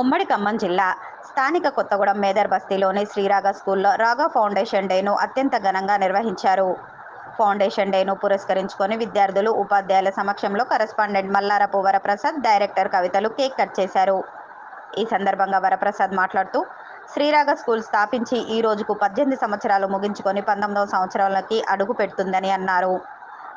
ఉమ్మడి ఖమ్మం జిల్లా స్థానిక కొత్తగూడెం మేదర్ బస్తీలోని శ్రీరాగ స్కూల్లో రాగా ఫౌండేషన్ డేను అత్యంత ఘనంగా నిర్వహించారు. ఫౌండేషన్ డేను పురస్కరించుకొని విద్యార్థులు ఉపాధ్యాయుల సమక్షంలో కరెస్పాండెంట్ మల్లారపు వరప్రసాద్ డైరెక్టర్ కవితలు కేక్ కట్ చేశారు. ఈ సందర్భంగా వరప్రసాద్ మాట్లాడుతూ శ్రీరాగ స్కూల్ స్థాపించి ఈ రోజుకు పద్దెనిమిది సంవత్సరాలు ముగించుకొని పంతొమ్మిదవ సంవత్సరాలకి అడుగు పెడుతుందని అన్నారు.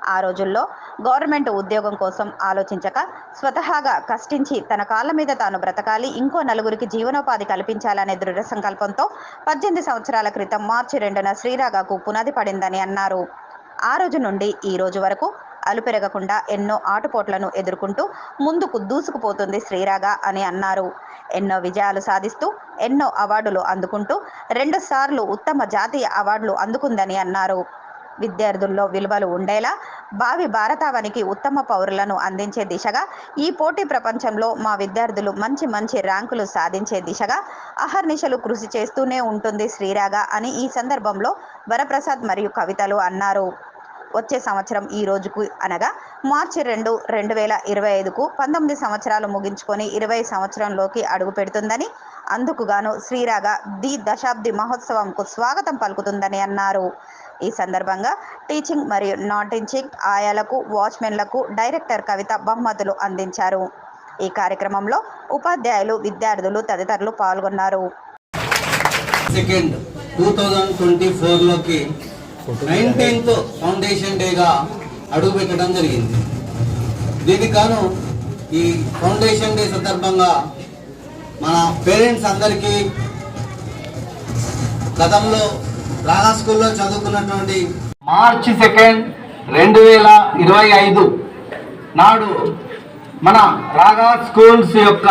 ఆ రోజుల్లో గవర్నమెంట్ ఉద్యోగం కోసం ఆలోచించక స్వతహాగా కష్టించి తన కాళ్ళ మీద తాను బ్రతకాలి ఇంకో నలుగురికి జీవనోపాధి కల్పించాలనే దృఢ సంకల్పంతో పద్దెనిమిది సంవత్సరాల క్రితం మార్చి రెండున శ్రీరాగాకు పునాది పడిందని అన్నారు. ఆ రోజు నుండి ఈ రోజు వరకు అలుపెరగకుండా ఎన్నో ఆటుపోట్లను ఎదుర్కొంటూ ముందుకు దూసుకుపోతుంది శ్రీరాగ అని అన్నారు. ఎన్నో విజయాలు సాధిస్తూ ఎన్నో అవార్డులు అందుకుంటూ రెండుసార్లు ఉత్తమ జాతీయ అవార్డులు అందుకుందని అన్నారు. విద్యార్థుల్లో విలువలు ఉండేలా భావి భారతావనికి ఉత్తమ పౌరులను అందించే దిశగా ఈ పోటీ ప్రపంచంలో మా విద్యార్థులు మంచి మంచి ర్యాంకులు సాధించే దిశగా అహర్నిశలు కృషి చేస్తూనే ఉంటుంది శ్రీరాగ అని ఈ సందర్భంలో వరప్రసాద్ మరియు కవితలు అన్నారు. వచ్చే సంవత్సరం ఈ రోజుకు అనగా మార్చి రెండు రెండు వేల ఇరవై ఐదుకు పంతొమ్మిది సంవత్సరాలు ముగించుకొని ఇరవై సంవత్సరంలోకి అడుగు పెడుతుందని అందుకుగాను శ్రీరాగ ది దశాబ్ది మహోత్సవంకు స్వాగతం పలుకుతుందని అన్నారు. ఈ సందర్భంగా టీచింగ్ మరియు నాన్ టీచింగ్ ఆయాలకు వాచ్మెన్లకు డైరెక్టర్ కవిత బహుమతులు అందించారు. ఈ కార్యక్రమంలో ఉపాధ్యాయులు విద్యార్థులు తదితరులు పాల్గొన్నారు. సెకండ్ టూ థౌజండ్ ట్వంటీ ఫోర్లోకి నైన్టీన్త్ ఫౌండేషన్ డేగా అడుగుపెట్టడం జరిగింది. దీనికి గాను ఈ ఫౌండేషన్ డే సందర్భంగా మన పేరెంట్స్ అందరికీ గతంలో రాగా స్కూల్లో చదువుకున్నటువంటి మార్చి సెకండ్ రెండు వేల ఇరవై ఐదు నాడు మన రాగా స్కూల్స్ యొక్క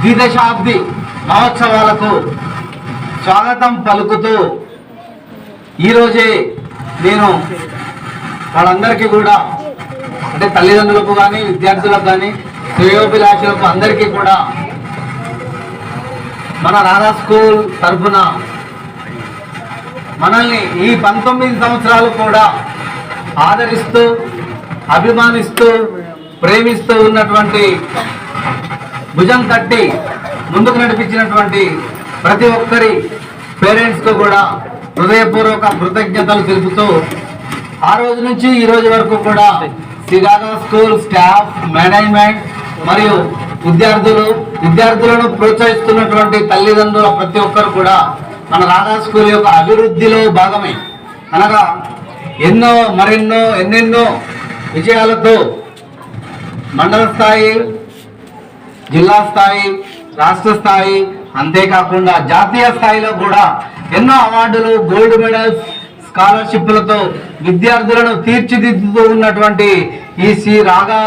ద్విదశాబ్ది మహోత్సవాలకు స్వాగతం పలుకుతూ ఈరోజే నేను వాళ్ళందరికీ కూడా అంటే తల్లిదండ్రులకు కానీ విద్యార్థులకు కానీ శ్రేయోభిలాషులకు అందరికీ కూడా మన రాధా స్కూల్ తరఫున మనల్ని ఈ పంతొమ్మిది సంవత్సరాలు కూడా ఆదరిస్తూ అభిమానిస్తూ ప్రేమిస్తూ ఉన్నటువంటి భుజం తట్టి ముందుకు నడిపించినటువంటి ప్రతి ఒక్కరి పేరెంట్స్కు కూడా హృదయపూర్వక కృతజ్ఞతలు తెలుపుతూ ఆ రోజు నుంచి ఈ రోజు వరకు కూడా శ్రీరాధా స్కూల్ స్టాఫ్ మేనేజ్మెంట్ మరియు విద్యార్థులు విద్యార్థులను ప్రోత్సహిస్తున్నటువంటి తల్లిదండ్రుల ప్రతి ఒక్కరు కూడా మన రాధా స్కూల్ యొక్క అభివృద్ధిలో భాగమే. అనగా ఎన్నో మరెన్నో ఎన్నెన్నో విజయాలతో మండల స్థాయి జిల్లా స్థాయి రాష్ట్ర స్థాయి అంతేకాకుండా జాతీయ స్థాయిలో కూడా ఎన్నో అవార్డులు గోల్డ్ మెడల్స్ స్కాలర్షిప్లతో విద్యార్థులను తీర్చిదిద్దుతూ ఉన్నటువంటి ఈ శ్రీ రాగా